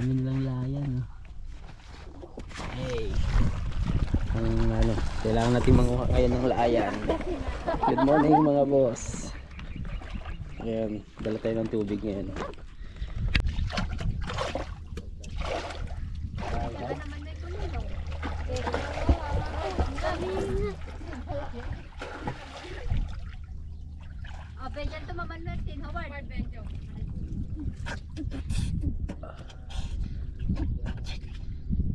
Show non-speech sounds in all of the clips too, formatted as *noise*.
Dami nilang layan. Oh. Hey. Ang ano, kailangan natin manguha kayo ng layan. Good morning mga boss. Ayan, dala tayo ng tubig ngayon. Abe, dyan tumaman natin. Howard. Benjo.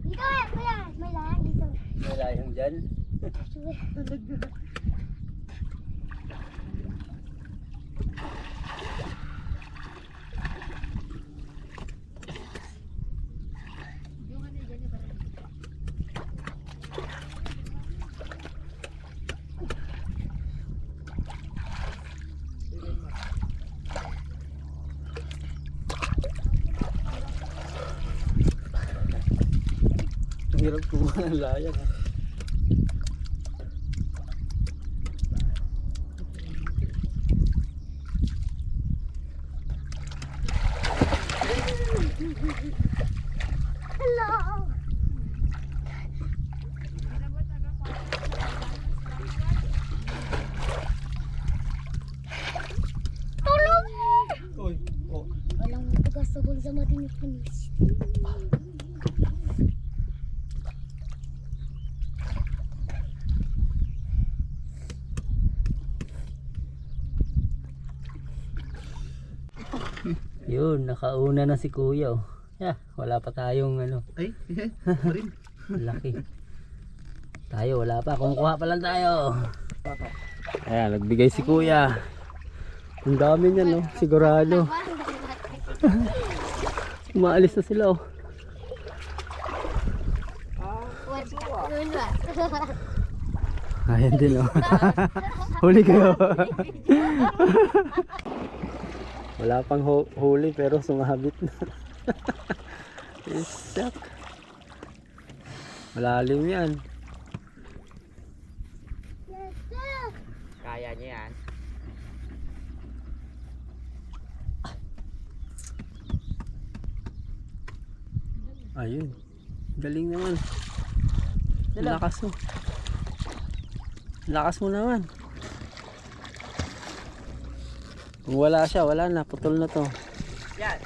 Dito yan, kuya. May lahat dito. May layang dyan. Ang hirap kumuha ng layang. ah. Hello. Tulong! Uy, oh. Walang matugas sa bulsa matinik panis. Yun, nakauna na si kuya. Oh. Yeah, wala pa tayong ano. Ay, *laughs* rin. Laki. Tayo, wala pa. Kumukuha pa lang tayo. Ayan, nagbigay si kuya. Ang dami niyan, no? Sigurado. *laughs* Umaalis na sila, oh. Ayan din, oh. *laughs* huli kayo. wala pang hu- huli, pero sumabit na. *laughs* Isak. Malalim yan. Kaya niya yan. Ayun. Galing naman. Lakas mo. Lakas mo naman. Kung wala siya, wala na. Putol na to. Yan.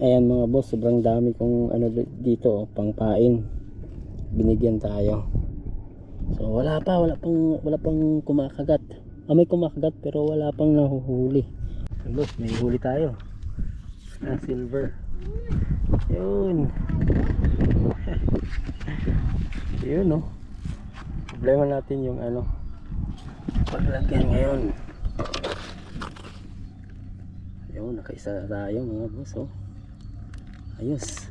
Ayan mga boss, sobrang dami kong ano di- dito, oh, pangpain. Binigyan tayo. So wala pa, wala pang wala pang kumakagat. Ah, may kumakagat pero wala pang nahuhuli. Boss, may huli tayo. Na silver. Yun. *laughs* Yun no. Problema natin yung ano paglagyan ngayon. Ayun, nakaisa na tayo mga boss oh. Ayos.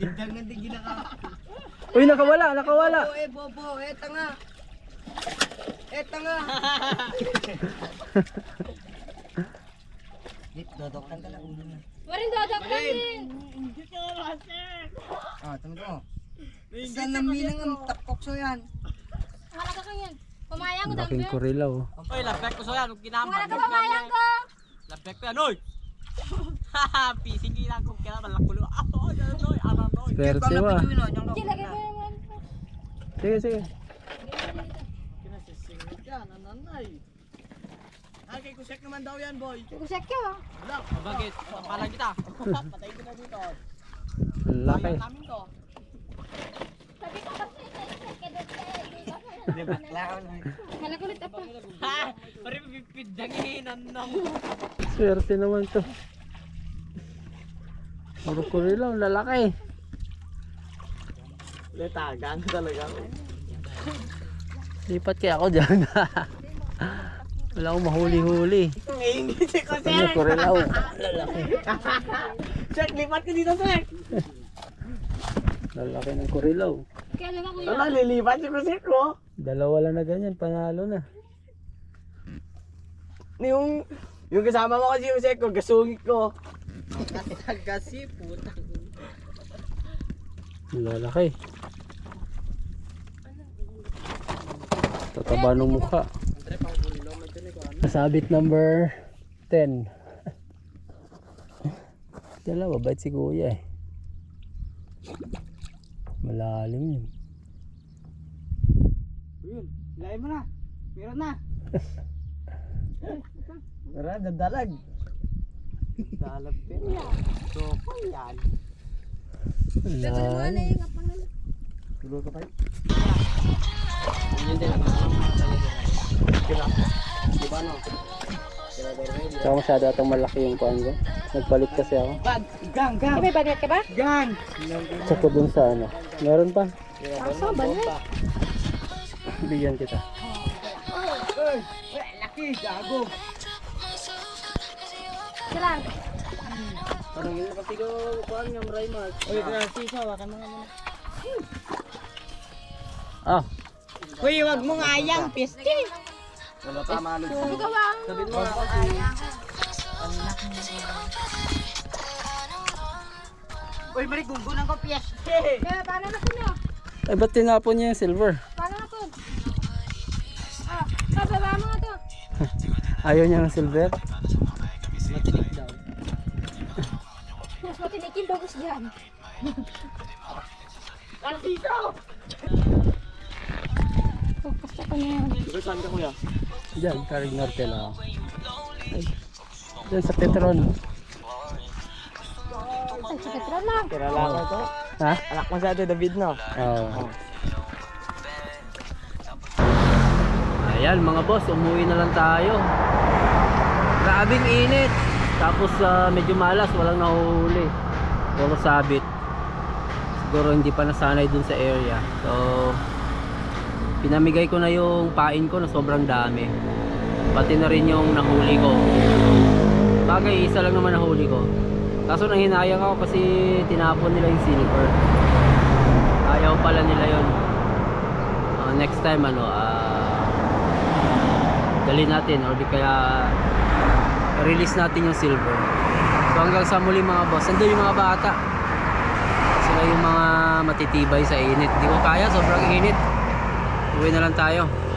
Bigdang nga din ginaka. Uy, nakawala, nakawala. Eh, bobo, eta nga. Eta nga. *laughs* Wait, dodoktan ka lang ulo na. Warin dodok din. Ah, tama mo. Saan na minang ang tapok so yan? Wala ka kanyan. Pamayang ko Laking dambi. kurilaw. oh. Oy, labek ko sa yan, kinambal. Wala ka pamayang ko. Labek ko yan, oy! Pising gilang ko kaya malakulo. Ako, yan, oy, alam, oy. Swerte ah. Naman. Sige, sige. Kinasisingit yan, nanay. Ay, kay kusek naman daw yan, boy. Kusek ka. Wala, bakit? Papalan kita. Patay kita dito. Ang Laki. Sayang namin to. Sabi ko kasi Hala kulit apa. Ha! Pari pipidangin, anong. Swerte naman to. Puro kurilaw, lalaki. Letagan talaga. Lipat kaya ako dyan. *laughs* Wala akong mahuli-huli. Ingit ko, Ano, kurilaw. *laughs* Sek, lipat ko dito, Sek. Lalaki ng kurilaw. Kaya lang ako Wala, lilipat si ko. Dalawa lang na ganyan, panalo na. Yung, yung kasama mo kasi ko, gasungit ko. Kasi, puta. Lalaki. Tataba ng mukha. Ano? Sabit number 10. Dala, mabait si kuya eh. Malalim yun. Yun, lain mo na. Meron na. Tara, dadalag. Dalab din. So, yan. Malalim. Tulo ka pa. Yun din. Diba no? Tsaka masyado atang malaki yung kuhan ko. Nagpalit kasi ako. Bag! Gang! Gang! May bagat ka ba? Gang! Tsaka dun sa ano. Meron pa. Asa ba na? Bigyan kita. Uy! Laki! Gago! Silang. Parang yun kasi ko kuhan nga maray mark. Uy, ito na sisa. Wakan mo nga muna. Ah, Uy, wag mong ayang. Piste! Wala pa malog. Ikaw ang. Sabihin mo nga. Uy, balik gugunan ko piyeste! Kaya paano na po niyo? ay ba't tinapon niya yung silver? Paano na po? Ah, pababa mo to. *laughs* Ayaw niya ng silver? Matinig daw. Mas matinik yung bagus dyan. Ang sisa! Focus *laughs* ako na yan. Saan ka kuya? Diyan, Carig Norte lang. Ay, Diyan sa Petron. Ay, sa petrol lang. Kilala ko to. Ha? Anak mo sa ate, David no? Oo. Ayan mga boss, umuwi na lang tayo. Grabing init. Tapos ah, medyo malas, walang nahuhuli. Puro sabit. Siguro hindi pa nasanay dun sa area. So, pinamigay ko na yung pain ko na sobrang dami. Pati na rin yung nahuli ko. Bagay, isa lang naman nahuli ko. Kaso nanghinayang ako kasi tinapon nila yung silver. Ayaw pala nila yon uh, next time ano ah dali natin or di kaya release natin yung silver. So hanggang sa muli mga boss. Nandun yung mga bata. Sila yung mga matitibay sa init. Di ko kaya sobrang init uwi na lang tayo.